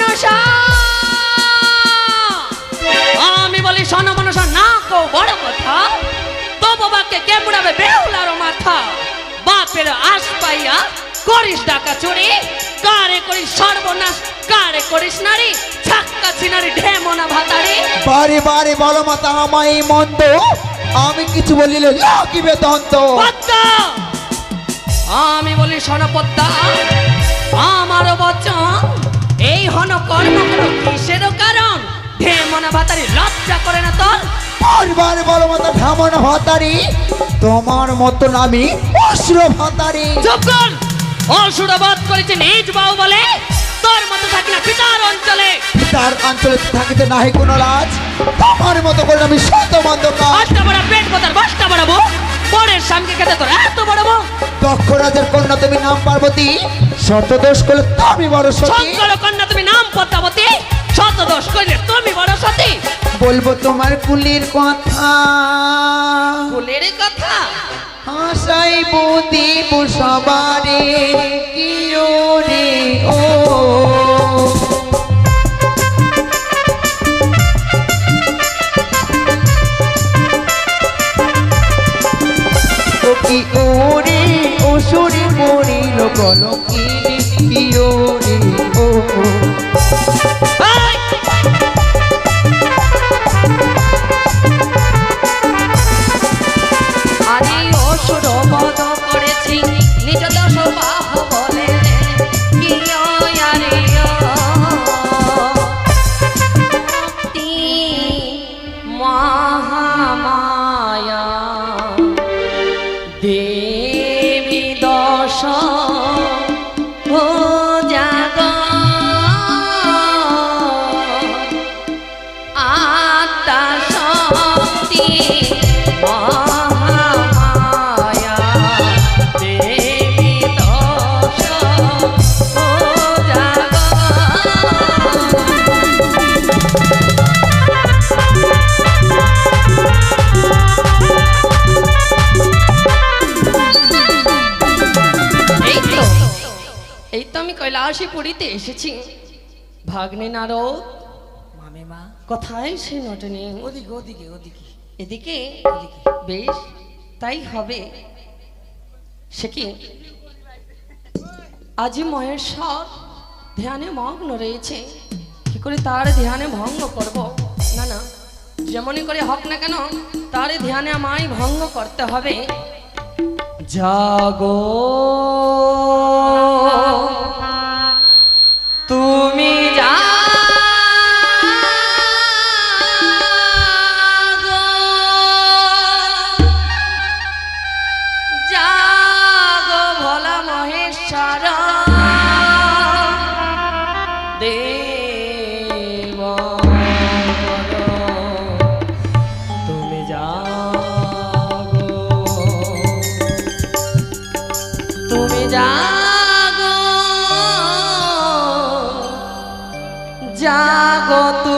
মনসা। আমি বলি শোনো মনসা না কো বড় কথা। তো বাবাকে কে বুড়াবে বেহুলার মাথা। বাপের আশ পাইয়া করিস ডাকা চুরি। কারে করিস সর্বনাশ কারে করিস নারী। ছাক্কা ছিনারি ঢেমনা ভাতারি। বারে বারে বলো মাতা আমায় মন্দ। আমি কিছু বলিলে লাগিবে দন্ত। আমি বলি সনপদ্মা আমার বচন এই হন কর্ম করো কিসের কারণ? ঢেমনা ভাতারি লজ্জা করে না তোর? বারবার বলো মাতা ভ্রমণ ভাতারি তোমার মতন আমি অশ্র ভাতারি। চুপ কর! অসুরবাদ করেছে নিজ বাউ বলে। তোর মতো থাকি না পিতার অঞ্চলে। তার অঞ্চলে থাকিতে নাহি কোনো লাজ তোমার মতো করে আমি শত মন্দ কাজ। আটটা বড় পেট কথার বসটা বাড়াবো পরের সামনে খেতে তোর এত বড়বো দক্ষ রাজের কন্যা তুমি নাম পার্বতী। শত দোষ করলে তুমি বড় সতী কন্যা তুমি নাম পদ্মাবতী শত দোষ করলে তুমি বড় সতী বলব তোমার কুলির কথা। ফুলের কথা? হাসাই বুদিব সবারে কিও রে ও কি ওরে সুরে পড়িল কলকিনী কিও ও। এই তো আমি কৈলাসীপুরীতে এসেছি। ভাগ্নে নারদ। মামিমা। কোথায় সেই নটনি? ওদিকে ওদিকে ওদিকে। এদিকে? বেশ তাই হবে। সে কি? আজি মহেশ্বর ধ্যানে মগ্ন রয়েছে। কি করে তার ধ্যানে ভঙ্গ করব? না না যেমনই করে হোক না কেন তার ধ্যানে আমায় ভঙ্গ করতে হবে। জাগো। তুমি জাগো জাগো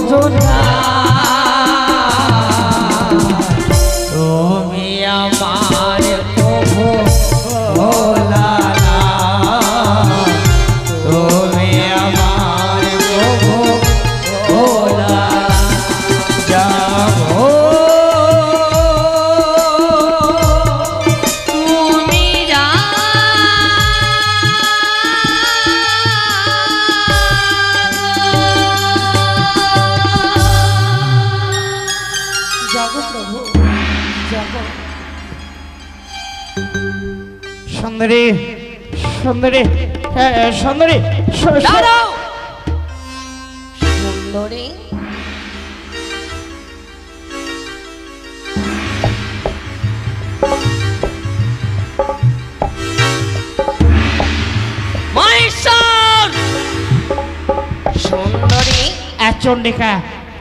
我走他。সুন্দরী হ্যাঁ, সুন্দরী দাঁড়াও। সুন্দরী। সুন্দরী। আহ, চণ্ডিকা।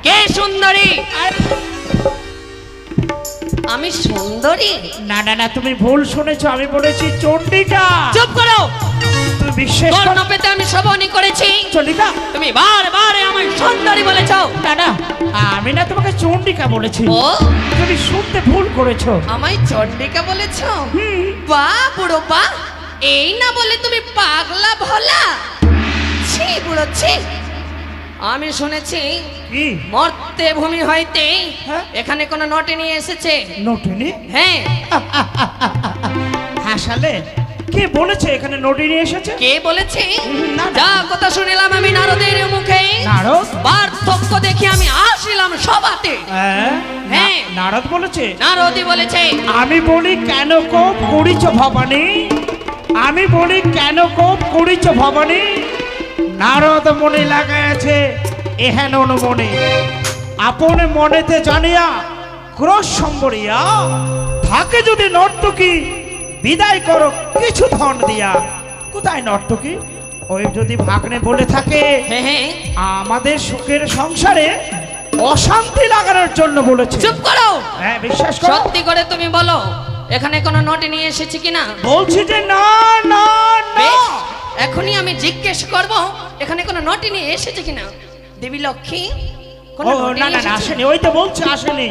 কে সুন্দরী? আমি সুন্দরী। না না না তুমি ভুল শুনেছো আমি বলেছি চণ্ডিকা চুপ করো। তুমি বিশ্বাস করো। কর্ণ পেতে আমি শ্রবণই করেছি। চণ্ডিকা তুমি বারবার আমায় সুন্দরী বলেছ। না না আমি না তোমাকে চণ্ডিকা বলেছি। ও? তুমি শুনতে ভুল করেছ। আমায় চন্ডিকা বলেছ? বা বুড়ো বা এই না বলে তুমি পাগলা ভোলা। ছি বুড়ো ছি। আমি শুনেছি মর্তে ভূমি হইতে হ্যাঁ? এখানে কোন নটে নিয়ে এসেছে। নোটিনি হ্যাঁ। হাসালে কে বলেছে এখানে নোটি নিয়ে এসেছে? কে বলেছে। যা কথা শুনিলাম আমি নারদের মুখে। নারদ? পার্থক্য দেখে আমি আসিলাম সবাতে হ্যাঁ? হ্যাঁ। নারদ বলেছে? নারদই বলেছে। আমি বলি কেন কোপ করিছ ভবানী? আমি বলি কেন কোপ করিছ ভবানী? নারদ মনে লাগাইছে এহেন মনে আপন মনেতে জানিয়া ক্রোশ সম্বরিয়া থাকে যদি নর্তকী বিদায় করো কিছু ধন দিয়া। কোথায় নর্তকী? ওই যদি ভাগ্নে বলে থাকে হ্যাঁ হ্যাঁ। আমাদের সুখের সংসারে অশান্তি লাগানোর জন্য বলেছে। চুপ করো। হ্যাঁ বিশ্বাস করো। সত্যি করে তুমি বলো এখানে কোনো নোটে নিয়ে এসেছি কিনা? বলছি যে না না না। এখনই আমি জিজ্ঞেস করব এখানে কোনো নোটে নিয়ে এসেছে কিনা? দেবী লক্ষ্মী ও না না? আসেনি ওই তো বলছে আসেনি।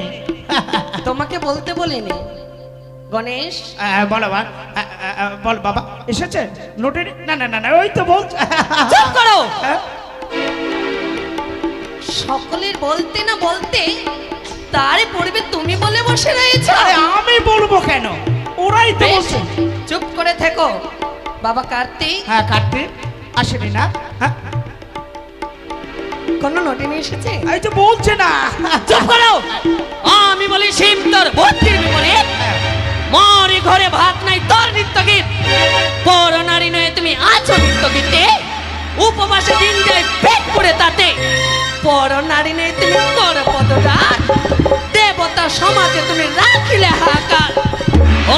তোমাকে বলতে বলিনি। গণেশ? বলো বল বাবা এসেছে? নোটে না না না না ওই তো বলছে। চুপ করো! হ্যাঁ? সকলের বলতে না বলতে তার পড়বে তুমি বলে বসে রয়েছ। আমি বলব কেন? ওরাই তো বলছে। চুপ করে থেকো। বাবা কার্তিক। হ্যাঁ কার্তিক। আসেনি না? হ্যাঁ? কোনো নোটে নিয়ে এসেছে? এই তো বলছে না। চুপ করো। আমি বলি শিব তোর বুদ্ধির বিপরীত মরে ঘরে ভাত নাই তোর নৃত্য গীত। পর নারী নয় তুমি আছো নৃত্য গীতে। উপবাসে দিন যায় পেট করে তাতে। পর নারী নয় তুমি কর পদদান দেবতা সমাজে তুমি রাখিলে হাহাকার।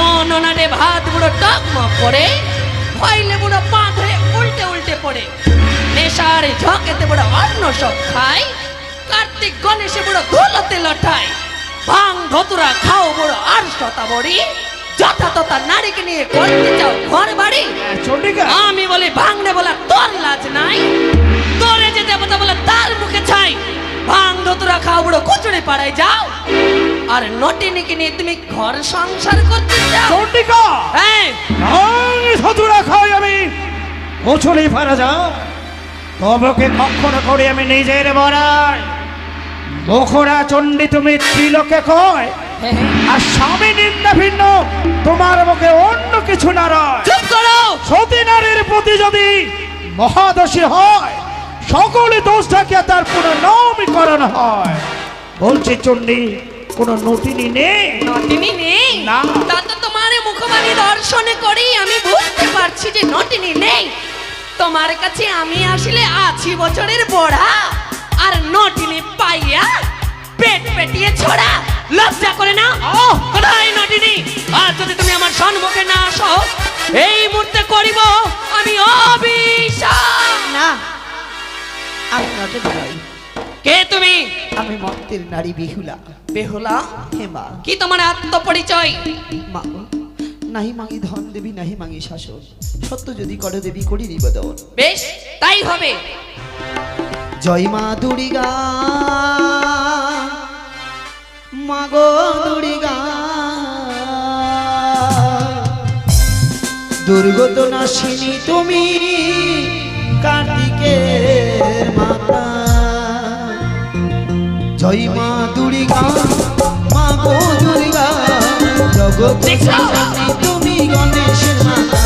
অননারে ভাত বুড়ো টকমক করে। হইলে বুড়ো পা ধরে উল্টে উল্টে পড়ে। নেশার ঝকেতে বুড়ো অন্ন সব খায় কার্তিক গণেশে বুড়ো ধুলোতে লটায়। ভাং ধতুরা খাও বুড়ো আর শতা বড়ি যথা তথা নারীকে নিয়ে করতে চাও ঘর বাড়ি। আমি বলি ভাঙনে বলা তোর লাজ নাই তোরে যে দেবতা বলে তার মুখে ছাই ভাং ধতুরা খাও বুড়ো কচুরি পাড়ায় যাও। আর নটিনিকে নিয়ে তুমি ঘর সংসার করতে চাও চন্ডিকা হ্যাঁ। সতুরা খাই আমি। কচুরি ফারা যা তবকে কখনো করে আমি নিজের বরাই মুখরা চণ্ডী তুমি ত্রিলোকে কয়। হ্যাঁ, হ্যাঁ। আর স্বামী নিন্দা ভিন্ন তোমার মুখে অন্য কিছু না রয়। চুপ করো। সতী নারীর প্রতি যদি মহাদশী হয় সকলে দোষ থাকিয়া তার পুনর্নবীকরণ হয়। বলছে চণ্ডী কোনো নটিনী নেই? নটিনী নেই? না। তা তো তোমার মুখবাণী দর্শনে করেই আমি বুঝতে পারছি যে নটিনী নেই। তোমার কাছে আমি আসলে আছি বছরের বড়া আর নটিনী পাইয়া পেট পেটিয়ে ছড়া। লজ্জা করে না? ও কোথায় নটিনী আর যদি তুমি আমার সম্মুখে না আসো এই মুহূর্তে করিব আমি অবিশ্বাস না। আমি নটে নই কে তুমি? আমি মন্ত্রের নারী বিহুলা। বেহুলা? হে মা। কি তোমার আত্মপরিচয়? মা নাহি মাঙি ধন দেবী নাহি মাঙি শাসন। সত্য যদি করে দেবী করি নিবেদন। বেশ তাই হবে। জয় মা দুর্গা। মা গো দুর্গা। দুর্গত নাশিনী তুমি। কার্তিকের মাতা। জয় মা দুর্গা মা গো দুর্গা জগতে তুমি গণেশের মাতা।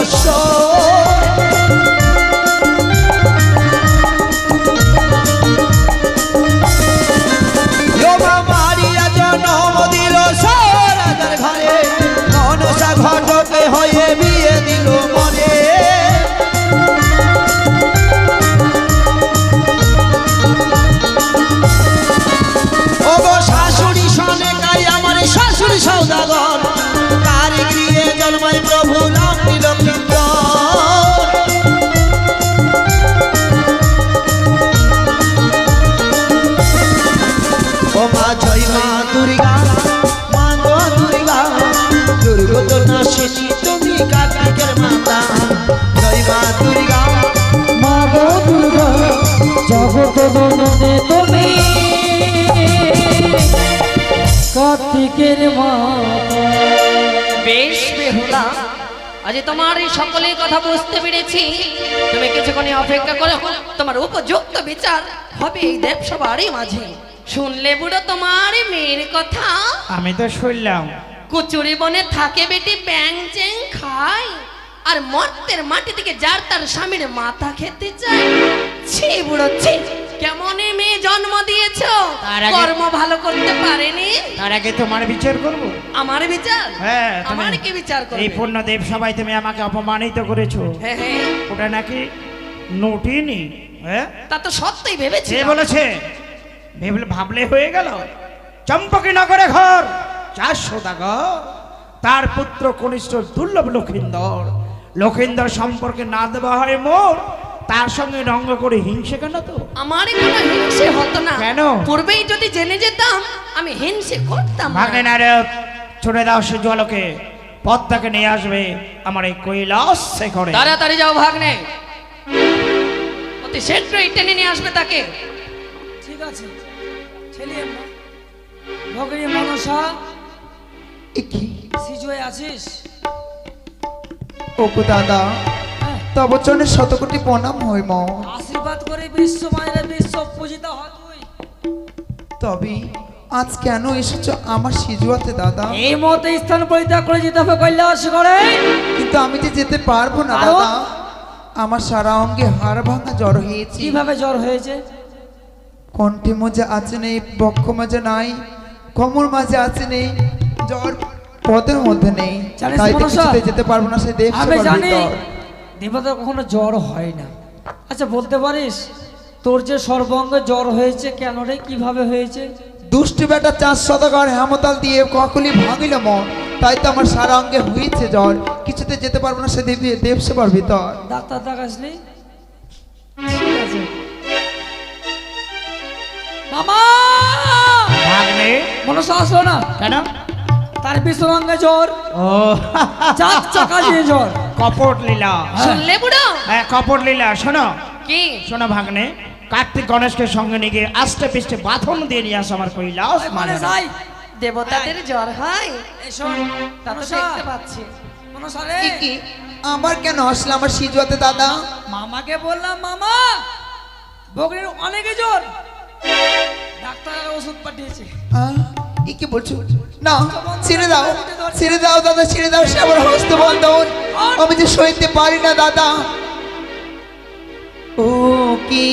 I'll show you. জগত জননী তুমি কার্তিকের মাতা। বেশ বেহুলা। আজ তোমার এই সকলের কথা বুঝতে পেরেছি। তুমি কিছুক্ষণ অপেক্ষা করো। তোমার উপযুক্ত বিচার হবে এই দেবসভারই মাঝে। শুনলে বুড়ো তোমার মেয়ের কথা? আমি তো শুনলাম। কুচুরি বনে থাকে বেটি ব্যাং চ্যাং খায়। আর মর্তের মাটি থেকে যার তার স্বামীর মাথা খেতে চায়। ছি বুড়ো ছি। কেমন মেয়ে জন্ম দিয়েছ? তার আগে- কর্ম ভালো করতে পারেনি? তার আগে তোমার বিচার করব। আমার বিচার? হ্যাঁ তুমি আমার কি বিচার করবে? এই পূর্ণ দেব সবাই তুমি আমাকে অপমানিত করেছ। হ্যাঁ হ্যাঁ। ওটা নাকি নোটিনি? হ্যাঁ? তা তো সত্যই ভেবেছি। সে বলেছে? ভেবলে ভাবলে হয়ে গেল। চম্পকি নগরে ঘর চার সদাগর তার পুত্র কনিষ্ঠ দুর্লভ লক্ষিন্দর। লক্ষিন্দর সম্পর্কে না দেওয়া হয় মোর তার সঙ্গে রঙ্গ করে হিংসে কেন তো? আমার কোনো হিংসে হতো না। কেন? পূর্বেই যদি জেনে যেতাম আমি হিংসে করতাম না। ভাগ্নে নারদ ছুড়ে দাও সে জলকে পদ্মাকে নিয়ে আসবে আমার এই কৈলাস সে করে তাড়াতাড়ি যাও ভাগ্নে। অতি শীঘ্রই টেনে নিয়ে আসবে তাকে। ঠিক আছে ছেলে ভগিনী মনসা কি? সিজুয়ে আছিস? ওগো দাদা তব চরণে শতকোটি প্রণাম হই ম আশীর্বাদ করে বিশ্ব মায়ের বিশ্ব পূজিত হ তুই। তবে আজ কেন এসেছ আমার সিজুয়াতে দাদা? এই মতে স্থান পরিত্যাগ করে যেতে হবে কৈলাস করে কিন্তু আমি যে যেতে পারব না দাদা আমার সারা অঙ্গে হাড় ভাঙা জ্বর হয়েছে। কীভাবে জ্বর হয়েছে? কণ্ঠে মাঝে আছে নেই বক্ষ মাঝে নাই কোমর মাঝে আছে নেই জ্বর পদের মধ্যে নেই জানিস তাই কিছুতে যেতে পারব না সে দেব আমি জানি। দেবতার কখনো জ্বর হয় না। আচ্ছা বলতে পারিস তোর যে সর্বঙ্গে জ্বর হয়েছে কেন রে কীভাবে হয়েছে? দুষ্টু বেটা চার শতকর হেমতাল দিয়ে কখলি ভাঙিল মন তাই তো আমার সারা অঙ্গে হয়েছে জ্বর। কিছুতে যেতে পারব না সে দেবী দেব সেবার ভিতর। ডাক্তার দেখাসনি? ঠিক আছে। মামা! ভাগ্নে? মনসা আসলো না? কেন? তার বিশ্বরঙ্গে জ্বর। ও। চাক চাকা দিয়ে জ্বর। কপট লীলা। শুনলে বুড়ো? হ্যাঁ কপট লীলা শোনো। কি? শোনো ভাগ্নে কার্তিক গণেশকে সঙ্গে নিয়ে গিয়ে আস্তে পিষ্টে বাথন দিয়ে নিয়ে আসো আমার কৈলাস মানে যাই দেবতাদের জ্বর হয়? তা তো দেখতে পাচ্ছি। কি কি? আমার কেন আসলে আমার সিজুয়াতে দাদা? মামাকে বললাম মামা বকরির অনেকে জ্বর। ডাক্তার ওষুধ পাঠিয়েছে। আহ, কি বলছো? না, ছেড়ে দাও ছেড়ে দাও দাদা, ছেড়ে দাও, সে আমার হস্ত বন্ধন। আমি যে সইতে পারি না, দাদা। ও কি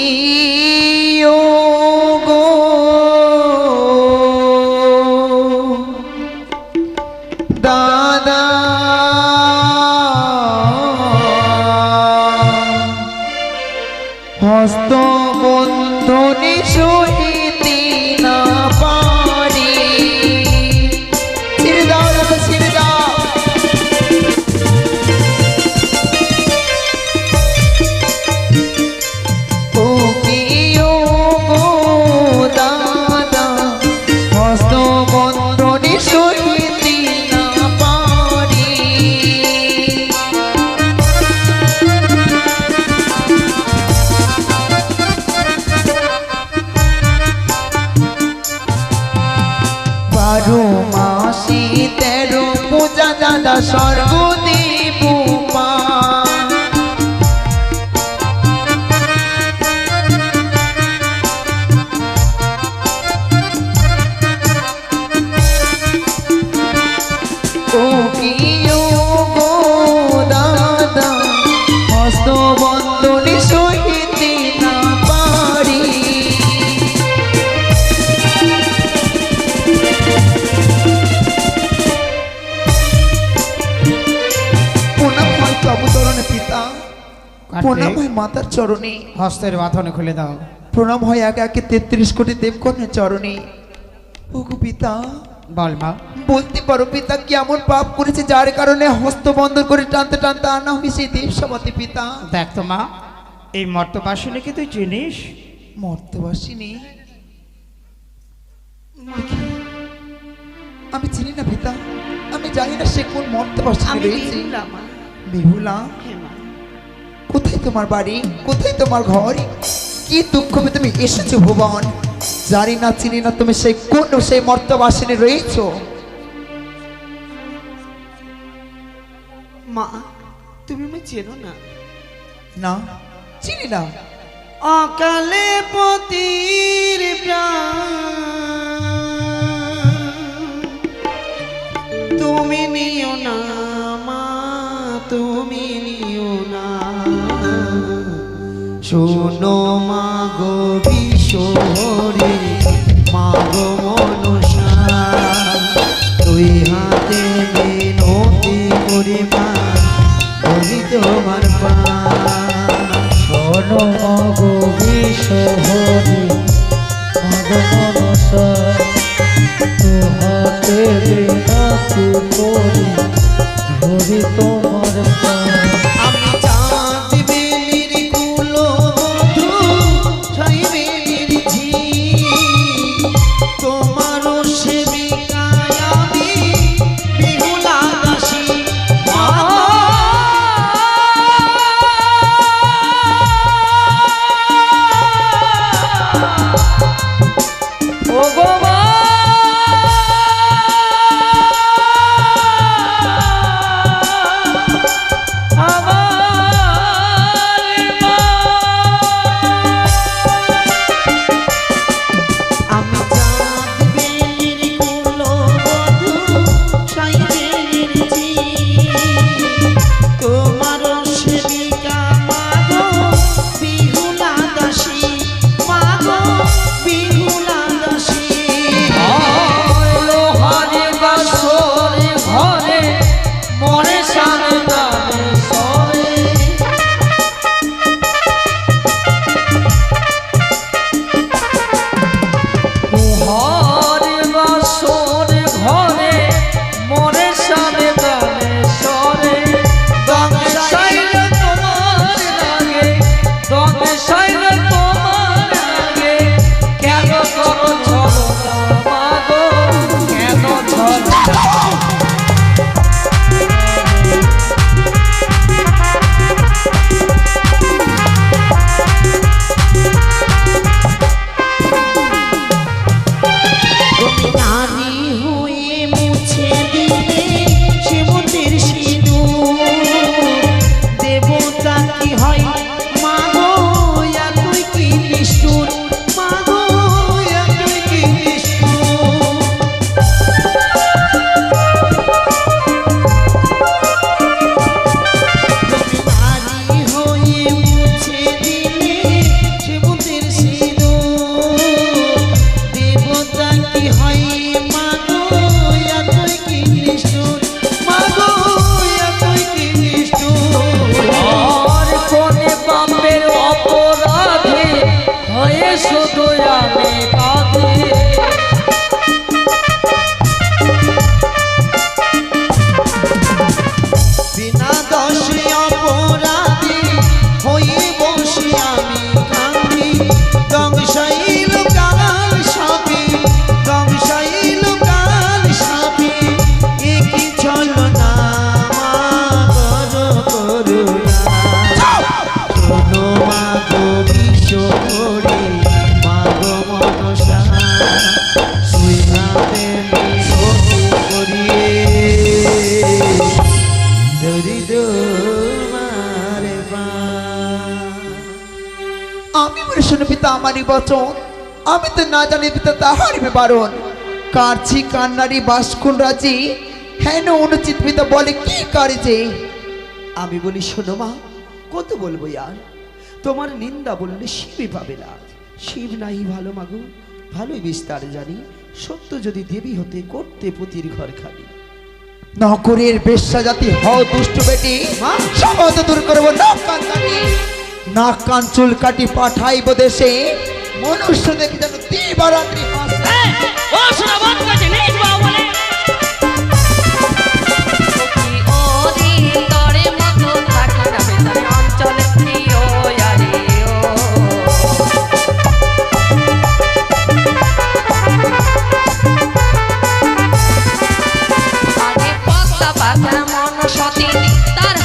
দাদা চরণে পিতা প্রণাম হয় মাতার চরণে। হস্তের বাঁধনে খুলে দাও। প্রণাম হয় একে একে তেত্রিশ কোটি দেবকর্ণের চরণে। ওগো পিতা বল মা। বলতে পারো পিতা কেমন পাপ করেছে যার কারণে হস্ত বন্ধ করে টানতে টানতে আনা হয়েছে এই দেবসভাতে পিতা। দেখ তো মা এই মর্তবাসিনীকে তুই চিনিস? মর্তবাসিনী? আমি চিনি না পিতা। আমি জানি না সে কোন মর্তবাসিনী আমি রয়েছে। বিহুলা কোথায় তোমার বাড়ি? কোথায় তোমার ঘর? কি দুঃখ তুমি এসেছ ভুবন? জানি না চিনি না তুমি সেই কোন সেই মর্তবাসিনী রয়েছো। মা তুমি আমি চেনো না। না চিনি না। অকালে পতির তুমি নিও না। শোনো মা গো বিশ্বরে মা গো মনসা। তুই হাতে মিনতি করে মা করি তোমার পা। শোনো মাগো বিশ্বহরি মগ মনসা। তোহাতে বিনাতি করি ধরি তোমার তোমারও বচন। আমি তো না জানি পিতা তাহারই বারণ কারছি কান্নারি বাসকুন রাজি হেন অনুচিত পিতা বলে কি কার্যে আমি বলি শোনো মা কত বলব ইয়ার? তোমার নিন্দা বললে শিবই পাবে না। শিব নাই ভালো মাগো ভালোই বিস্তার জানি। সত্য যদি দেবী হতে করতে পতির ঘর খালি। নকরের বেশ্যা জাতি হও দুষ্ট বেটি। সহজ দূর করব নাক কান কান চুল কাটি পাঠাইব দেশে। মনুষ্য দেখে যেন দিবারাত্রি হাসে এই, ও শোনা বন্ধ করছে নিজ বাবু বলে। ওরে তরে মন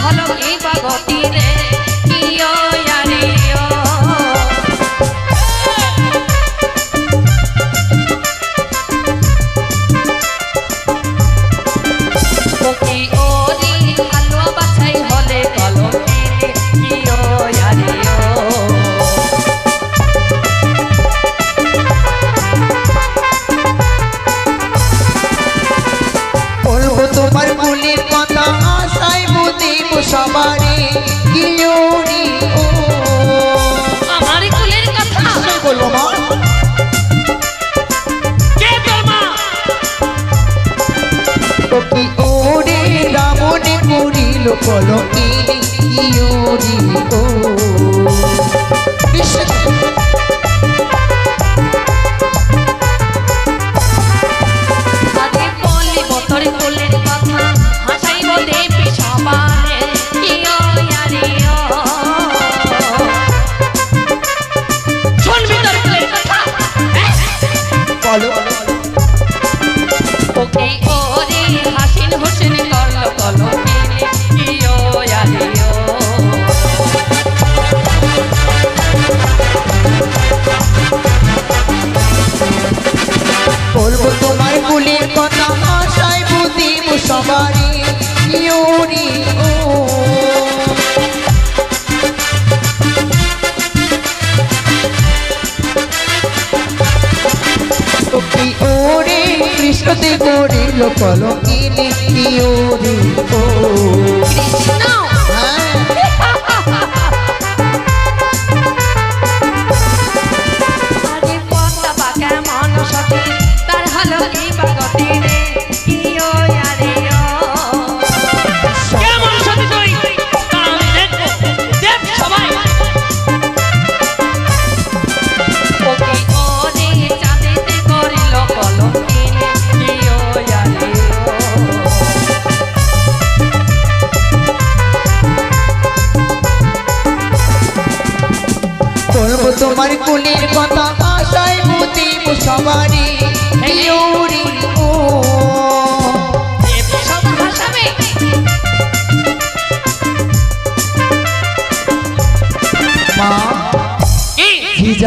হলো বা গতি রে?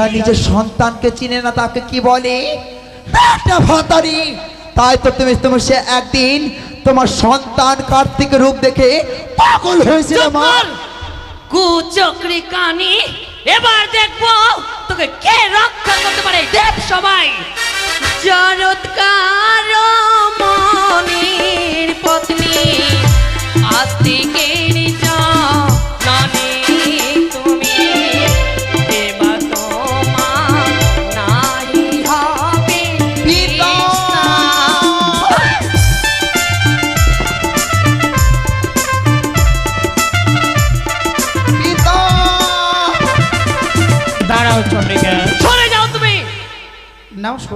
ভিজা নিজের সন্তানকে চিনে না, তাকে কি বলে? তাই তো তুমি তুমি সে একদিন তোমার সন্তান কার্তিক রূপ দেখে পাগল হয়েছিল, মা। কুচক্রি কানি। এবার দেখব তোকে কে রক্ষা করতে পারে। দেখ সবাই। জরৎকার মনির পত্নী আস্তিকের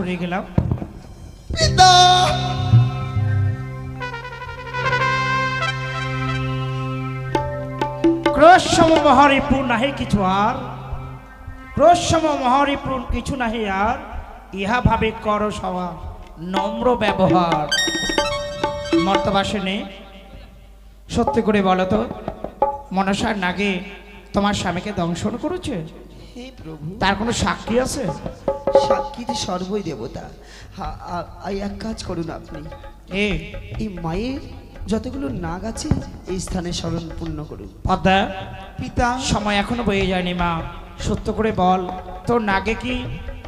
সরে গেলাম। পিতা ক্রোশম মহারিপুর নাহি কিছু আর। ক্রোশম মহারিপুর কিছু নাহি আর। ইহা ভাবে কর সভা নম্র ব্যবহার। মর্তবাসিনী সত্যি করে বলো তো মনসার নাগে তোমার স্বামীকে দংশন করেছে? তার কোনো সাক্ষী আছে? সাক্ষীতে সর্বই দেবতা। এক কাজ করুন আপনি। এই মায়ের যতগুলো নাগ আছে এই স্থানে স্মরণ পূর্ণ করুন। পদ্মা পিতা সময় এখনও বয়ে যায়নি মা। সত্য করে বল তোর নাগে কি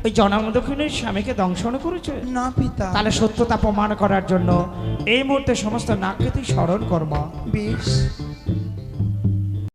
ওই জনমদক্ষিণের স্বামীকে দংশন করেছে? না পিতা। তাহলে সত্যতা প্রমাণ করার জন্য এই মুহূর্তে সমস্ত নাককে তুই স্মরণ কর মা। বেশ।